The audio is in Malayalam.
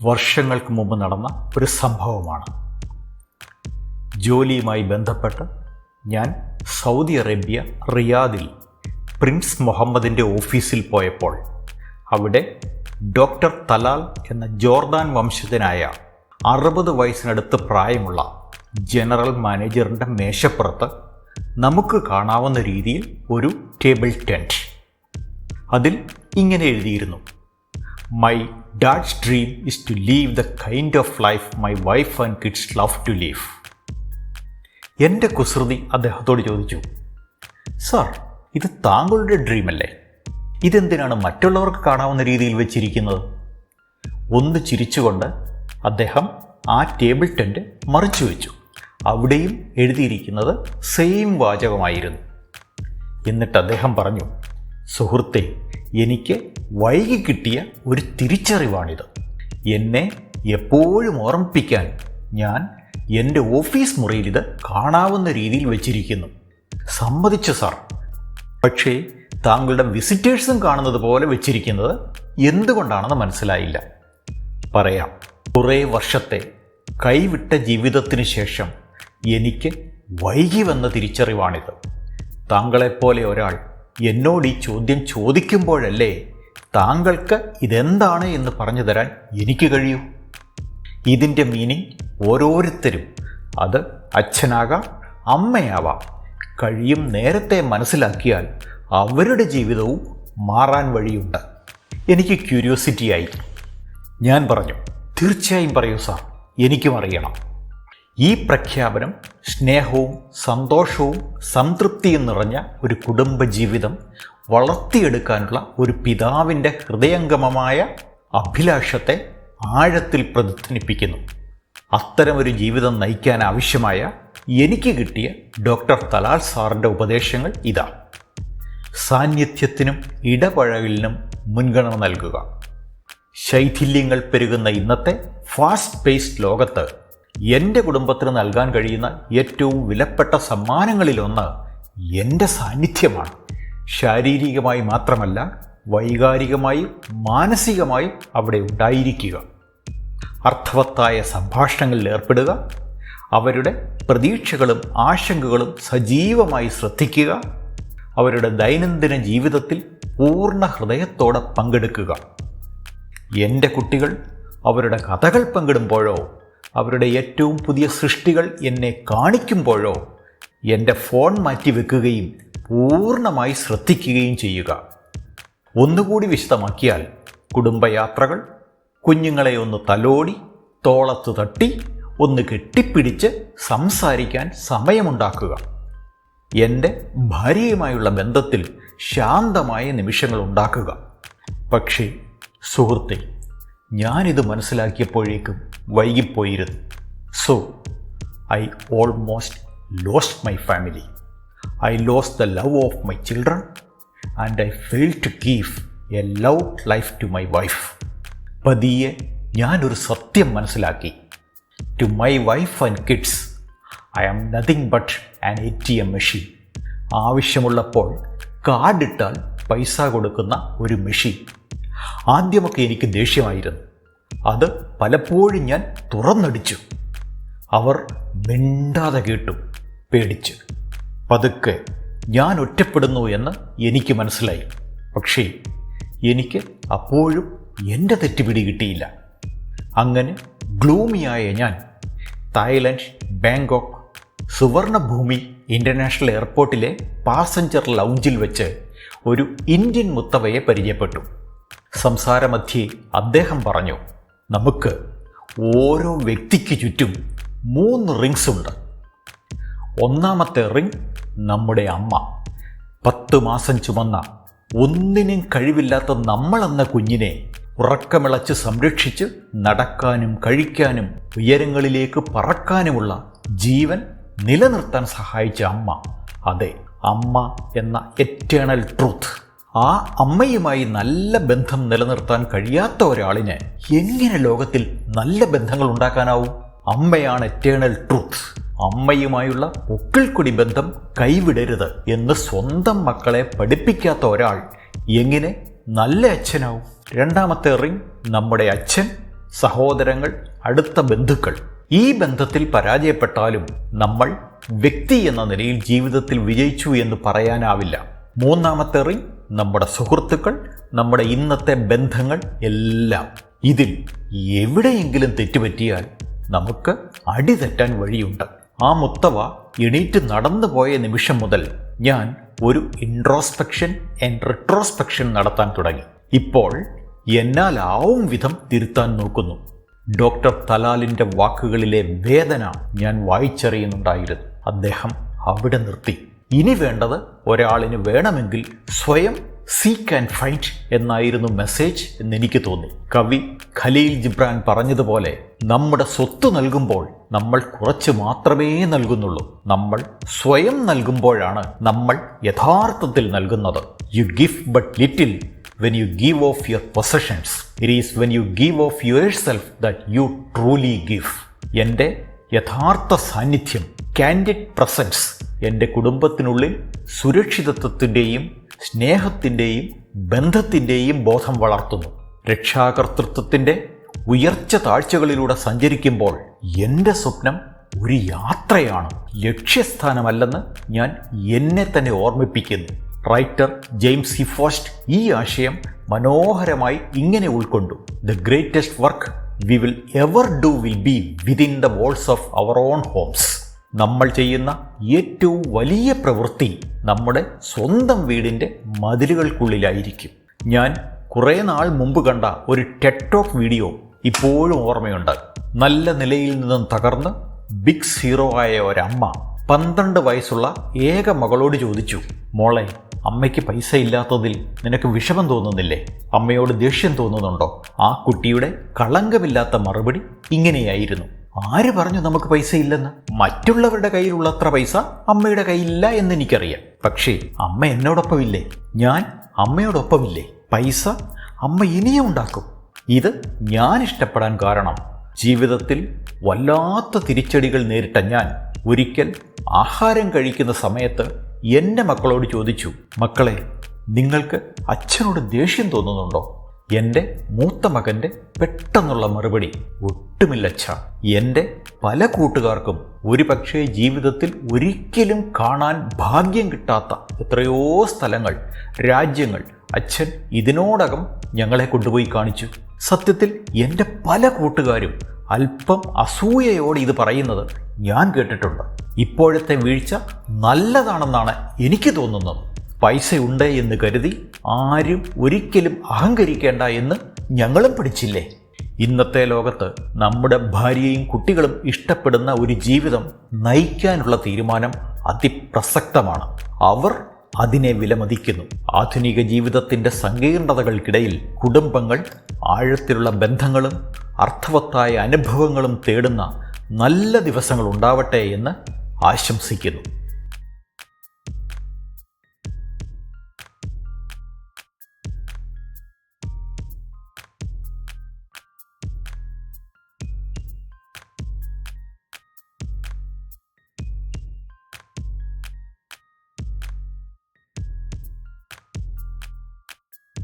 വർഷങ്ങൾക്ക് മുമ്പ് നടന്ന ഒരു സംഭവമാണ്. ജോലിയുമായി ബന്ധപ്പെട്ട് ഞാൻ സൗദി അറേബ്യ റിയാദിൽ പ്രിൻസ് മുഹമ്മദിന്റെ ഓഫീസിൽ പോയപ്പോൾ അവിടെ ഡോക്ടർ തലാൽ എന്ന ജോർദാൻ വംശജനായ അറുപത് വയസ്സിനടുത്ത് പ്രായമുള്ള ജനറൽ മാനേജറിന്റെ മേശപ്പുറത്ത് നമുക്ക് കാണാവുന്ന രീതിയിൽ ഒരു ടേബിൾ ടെന്റ് അതിൽ ഇങ്ങനെ എഴുതിയിരുന്നു. My dad's dream is to live the kind of life my wife and kids love to live എന്റെ കുസൃതി അദ്ദേഹത്തോട് ചോദിച്ചു സാർ ഇത് താങ്കളുടെ ഡ്രീമല്ലേ ഇതെന്തിനാണ് മറ്റുള്ളവർക്ക് കാണാവുന്ന രീതിയിൽ വെച്ചിരിക്കുന്നത്? ഒന്ന് ചിരിച്ചുകൊണ്ട് അദ്ദേഹം ആ ടേബിൾ ടെന്റ് മറിച്ചു വെച്ചു. അവിടെയും എഴുതിയിരിക്കുന്നത് സെയിം വാചകമായിരുന്നു. എന്നിട്ട് അദ്ദേഹം പറഞ്ഞു സുഹൃത്തെ എനിക്ക് വൈകി കിട്ടിയ ഒരു തിരിച്ചറിവാണിത്. എന്നെ എപ്പോഴും ഓർമ്മിപ്പിക്കാൻ ഞാൻ എന്റെ ഓഫീസ് മുറിയിൽ ഇത് കാണാവുന്ന രീതിയിൽ വെച്ചിരിക്കുന്നു. സമ്മതിച്ചു സാർ. പക്ഷേ താങ്കളുടെ വിസിറ്റേഴ്സും കാണുന്നത് പോലെ വെച്ചിരിക്കുന്നത് എന്തുകൊണ്ടാണെന്ന് മനസ്സിലായില്ല. പറയാം കുറേ വർഷത്തെ കൈവിട്ട ജീവിതത്തിന് ശേഷം എനിക്ക് വൈകി വന്ന തിരിച്ചറിവാണിത്. താങ്കളെപ്പോലെ ഒരാൾ എന്നോട് ഈ ചോദ്യം ചോദിക്കുമ്പോഴല്ലേ താങ്കൾക്ക് ഇതെന്താണ് എന്ന് പറഞ്ഞു തരാൻ എനിക്ക് കഴിയൂ. ഇതിന്റെ മീനിങ് ഓരോരുത്തരും അത് അച്ഛനാകാം അമ്മയാവാം. കഴിയും നേരത്തെ മനസ്സിലാക്കിയാൽ അവരുടെ ജീവിതവും മാറാൻ വഴിയുണ്ട്. എനിക്ക് ക്യൂരിയോസിറ്റിയായി ഞാൻ പറഞ്ഞു തീർച്ചയായും പറയൂ സാർ എനിക്കും അറിയണം. ഈ പ്രഖ്യാപനം സ്നേഹവും സന്തോഷവും സംതൃപ്തിയും നിറഞ്ഞ ഒരു കുടുംബജീവിതം വളർത്തിയെടുക്കാനുള്ള ഒരു പിതാവിന്റെ ഹൃദയംഗമമായ അഭിലാഷത്തെ ആഴത്തിൽ പ്രതിധ്വനിപ്പിക്കുന്നു അത്തരമൊരു ജീവിതം നയിക്കാൻ ആവശ്യമായ എനിക്ക് കിട്ടിയ ഡോക്ടർ തലാൽ സാറിന്റെ ഉപദേശങ്ങൾ ഇതാ. സാന്നിധ്യത്തിനും ഇടപഴകലിനും മുൻഗണന നൽകുക. ശൈഥില്യങ്ങൾ പെരുകുന്ന ഇന്നത്തെ ഫാസ്റ്റ് പേസ്ഡ് ലോകത്ത് എന്റെ കുടുംബത്തിന് നൽകാൻ കഴിയുന്ന ഏറ്റവും വിലപ്പെട്ട സമ്മാനങ്ങളിലൊന്ന് എന്റെ സാന്നിധ്യമാണ്. ശാരീരികമായി മാത്രമല്ല വൈകാരികമായും മാനസികമായും അവിടെ ഉണ്ടായിരിക്കുക. അർത്ഥവത്തായ സംഭാഷണങ്ങളിൽ ഏർപ്പെടുക അവരുടെ പ്രതീക്ഷകളും ആശങ്കകളും സജീവമായി ശ്രദ്ധിക്കുക അവരുടെ ദൈനംദിന ജീവിതത്തിൽ പൂർണ ഹൃദയത്തോടെ പങ്കെടുക്കുക. എന്റെ കുട്ടികൾ അവരുടെ കഥകൾ പങ്കിടുമ്പോഴോ അവരുടെ ഏറ്റവും പുതിയ സൃഷ്ടികൾ എന്നെ കാണിക്കുമ്പോഴോ എന്റെ ഫോൺ മാറ്റി വെക്കുകയും പൂർണമായി ശ്രദ്ധിക്കുകയും ചെയ്യുക. ഒന്നുകൂടി വിശദമാക്കിയാൽ കുടുംബയാത്രകൾ കുഞ്ഞുങ്ങളെ ഒന്ന് തലോടി തോളത്ത് തട്ടി ഒന്ന് കെട്ടിപ്പിടിച്ച് സംസാരിക്കാൻ സമയമുണ്ടാക്കുക. എന്റെ ഭാര്യയുമായുള്ള ബന്ധത്തിൽ ശാന്തമായ നിമിഷങ്ങൾ ഉണ്ടാക്കുക. പക്ഷേ സുഹൃത്തെ ഞാനിത് മനസ്സിലാക്കിയപ്പോഴേക്കും വൈകിപ്പോയിരുന്നു. So I almost lost my family I lose the love of my children and I fail to give a love life to my wife പതിയെ ഞാനൊരു സത്യം മനസ്സിലാക്കി. To my wife and kids I am nothing but an A T M machine ആവശ്യമുള്ളപ്പോൾ കാർഡിട്ടാൽ പൈസ കൊടുക്കുന്ന ഒരു മെഷീൻ ആദ്യമൊക്കെ എനിക്ക് ദേഷ്യമായിരുന്നു. അത് പലപ്പോഴും ഞാൻ തുറന്നടിച്ചു. അവർ മിണ്ടാതെ കേട്ടു പേടിച്ച്. പതുക്കെ ഞാൻ ഒറ്റപ്പെടുന്നു എന്ന് എനിക്ക് മനസ്സിലായി. പക്ഷേ എനിക്ക് അപ്പോഴും എന്റെ തെറ്റ് പിടികിട്ടിയില്ല അങ്ങനെ ഗ്ലൂമിയായ ഞാൻ തായ്ലൻഡ് ബാങ്കോക്ക് സുവർണഭൂമി ഇന്റർനാഷണൽ എയർപോർട്ടിലെ പാസഞ്ചർ ലൗഞ്ചിൽ വെച്ച് ഒരു ഇന്ത്യൻ മുത്തവയെ പരിചയപ്പെട്ടു. സംസാരമധ്യേ അദ്ദേഹം പറഞ്ഞു നമുക്ക് ഓരോ വ്യക്തിക്ക് ചുറ്റും മൂന്ന് റിങ്സ് ഉണ്ട്. ഒന്നാമത്തെ റിങ് നമ്മുടെ അമ്മ. പത്ത് മാസം ചുമന്ന ഒന്നിനും കഴിവില്ലാത്ത നമ്മളെന്ന കുഞ്ഞിനെ ഉറക്കമിളച്ച് സംരക്ഷിച്ച് നടക്കാനും കഴിക്കാനും ഉയരങ്ങളിലേക്ക് പറക്കാനുമുള്ള ജീവൻ നിലനിർത്താൻ സഹായിച്ച അമ്മ. അതെ അമ്മ എന്ന എറ്റേണൽ ട്രൂത്ത് ആ അമ്മയുമായി നല്ല ബന്ധം നിലനിർത്താൻ കഴിയാത്ത ഒരാളിന് എങ്ങനെ ലോകത്തിൽ നല്ല ബന്ധങ്ങൾ ഉണ്ടാക്കാനാവും? അമ്മയാണ് എറ്റേണൽ ട്രൂത്ത് അമ്മയുമായുള്ള പൊക്കിൾക്കൊടി ബന്ധം കൈവിടരുത് എന്ന് സ്വന്തം മക്കളെ പഠിപ്പിക്കാത്ത ഒരാൾ എങ്ങനെ നല്ല അച്ഛനാവും? രണ്ടാമത്തെ റിങ് നമ്മുടെ അച്ഛൻ സഹോദരങ്ങൾ അടുത്ത ബന്ധുക്കൾ. ഈ ബന്ധത്തിൽ പരാജയപ്പെട്ടാലും നമ്മൾ വ്യക്തി എന്ന നിലയിൽ ജീവിതത്തിൽ വിജയിച്ചു എന്ന് പറയാനാവില്ല. മൂന്നാമത്തെ റിങ് നമ്മുടെ സുഹൃത്തുക്കൾ നമ്മുടെ ഇന്നത്തെ ബന്ധങ്ങൾ എല്ലാം ഇതിൽ എവിടെയെങ്കിലും തെറ്റുപറ്റിയാൽ നമുക്ക് അടി തെറ്റാൻ വഴിയുണ്ട്. ആ മുത്തവ എണീറ്റ് നടന്നു പോയ നിമിഷം മുതൽ ഞാൻ ഒരു ഇൻട്രോസ്പെക്ഷൻ ആൻഡ് റിട്രോസ്പെക്ഷൻ നടത്താൻ തുടങ്ങി. ഇപ്പോൾ എന്നാലാവും വിധം തിരുത്താൻ നോക്കുന്നു. ഡോക്ടർ തലാലിന്റെ വാക്കുകളിലെ വേദന ഞാൻ വായിച്ചറിയുന്നുണ്ടായിരുന്നു. അദ്ദേഹം അവിടെ നിർത്തി. ഇനി വേണ്ടത് ഒരാളിന് വേണമെങ്കിൽ സ്വയം സീക്ക് ആൻഡ് ഫൈറ്റ് എന്നായിരുന്നു മെസ്സേജ് എന്ന് എനിക്ക് തോന്നി. കവി ഖലീൽ ജിബ്രാൻ പറഞ്ഞതുപോലെ നമ്മുടെ സ്വത്ത് നൽകുമ്പോൾ നമ്മൾ കുറച്ച് മാത്രമേ നൽകുന്നുള്ളൂ. നമ്മൾ സ്വയം നൽകുമ്പോഴാണ് നമ്മൾ യഥാർത്ഥത്തിൽ നൽകുന്നത്. You give but little when you give of your your it is when you give of off self that you truly give എന്റെ യഥാർത്ഥ സാന്നിധ്യം കാൻഡിഡ് പ്രസൻസ് എന്റെ കുടുംബത്തിനുള്ളിൽ സുരക്ഷിതത്വത്തിന്റെയും സ്നേഹത്തിന്റെയും ബന്ധത്തിന്റെയും ബോധം വളർത്തുന്നു. രക്ഷാകർത്തൃത്വത്തിന്റെ ഉയർച്ച താഴ്ചകളിലൂടെ സഞ്ചരിക്കുമ്പോൾ എന്റെ സ്വപ്നം ഒരു യാത്രയാണ്. ലക്ഷ്യസ്ഥാനമല്ലെന്ന് ഞാൻ എന്നെ തന്നെ ഓർമ്മിപ്പിക്കുന്നു. റൈറ്റർ ജെയിംസ് ഹിഫോസ്റ്റ് ഈ ആശയം മനോഹരമായി ഇങ്ങനെ ഉൾക്കൊണ്ടു. The greatest work we will ever do will be within the walls of our own homes. നമ്മൾ ചെയ്യുന്ന ഏറ്റവും വലിയ പ്രവൃത്തി നമ്മുടെ സ്വന്തം വീടിന്റെ മതിലുകൾക്കുള്ളിലായിരിക്കും. ഞാൻ കുറേ നാൾ മുമ്പ് കണ്ട ഒരു ടെക്ടോക്ക് വീഡിയോ ഇപ്പോഴും ഓർമ്മയുണ്ട്. നല്ല നിലയിൽ നിന്നും തകർന്ന് ബിഗ് സീറോ ആയ ഒരമ്മ പന്ത്രണ്ട് വയസ്സുള്ള ഏക മകളോട് ചോദിച്ചു മോളെ അമ്മയ്ക്ക് പൈസ ഇല്ലാത്തതിൽ നിനക്ക് വിഷമം തോന്നുന്നില്ലേ? അമ്മയോട് ദേഷ്യം തോന്നുന്നുണ്ടോ? ആ കുട്ടിയുടെ കളങ്കമില്ലാത്ത മറുപടി ഇങ്ങനെയായിരുന്നു. ആര് പറഞ്ഞു നമുക്ക് പൈസ ഇല്ലെന്ന്? മറ്റുള്ളവരുടെ കയ്യിലുള്ളത്ര പൈസ അമ്മയുടെ കയ്യിലില്ല എന്ന് എനിക്കറിയാം. പക്ഷേ അമ്മ എന്നോടൊപ്പമില്ലേ? ഞാൻ അമ്മയോടൊപ്പമില്ലേ? പൈസ അമ്മ ഇനിയും ഉണ്ടാക്കും. ഇത് ഞാൻ ഇഷ്ടപ്പെടാൻ കാരണം ജീവിതത്തിൽ വല്ലാത്ത തിരിച്ചടികൾ നേരിട്ട ഞാൻ ഒരിക്കൽ ആഹാരം കഴിക്കുന്ന സമയത്ത് എന്റെ മക്കളോട് ചോദിച്ചു മക്കളെ നിങ്ങൾക്ക് അച്ഛനോട് ദേഷ്യം തോന്നുന്നുണ്ടോ? എന്റെ മൂത്ത മകന്റെ പെട്ടെന്നുള്ള മറുപടി ഒട്ടുമില്ലച്ഛ. എന്റെ പല കൂട്ടുകാർക്കും ഒരുപക്ഷേ ജീവിതത്തിൽ ഒരിക്കലും കാണാൻ ഭാഗ്യം കിട്ടാത്ത എത്രയോ സ്ഥലങ്ങൾ രാജ്യങ്ങൾ അച്ഛൻ ഇതിനോടകം ഞങ്ങളെ കൊണ്ടുപോയി കാണിച്ചു. സത്യത്തിൽ എന്റെ പല കൂട്ടുകാരും അല്പം അസൂയയോടെ ഇത് പറയുന്നത് ഞാൻ കേട്ടിട്ടുണ്ട്. ഇപ്പോഴത്തെ വീഴ്ച നല്ലതാണെന്നാണ് എനിക്ക് തോന്നുന്നത്. പൈസയുണ്ട് എന്ന് കരുതി ആരും ഒരിക്കലും അഹങ്കരിക്കേണ്ട എന്ന് ഞങ്ങളും പഠിച്ചില്ലേ? ഇന്നത്തെ ലോകത്ത് നമ്മുടെ ഭാര്യയും കുട്ടികളും ഇഷ്ടപ്പെടുന്ന ഒരു ജീവിതം നയിക്കാനുള്ള തീരുമാനം അതിപ്രസക്തമാണ്. അവർ അതിനെ വിലമതിക്കുന്നു. ആധുനിക ജീവിതത്തിന്റെ സങ്കീർണതകൾക്കിടയിൽ കുടുംബങ്ങൾ ആഴത്തിലുള്ള ബന്ധങ്ങളും അർത്ഥവത്തായ അനുഭവങ്ങളും തേടുന്ന നല്ല ദിവസങ്ങൾ ഉണ്ടാവട്ടെ എന്ന് ആശംസിക്കുന്നു.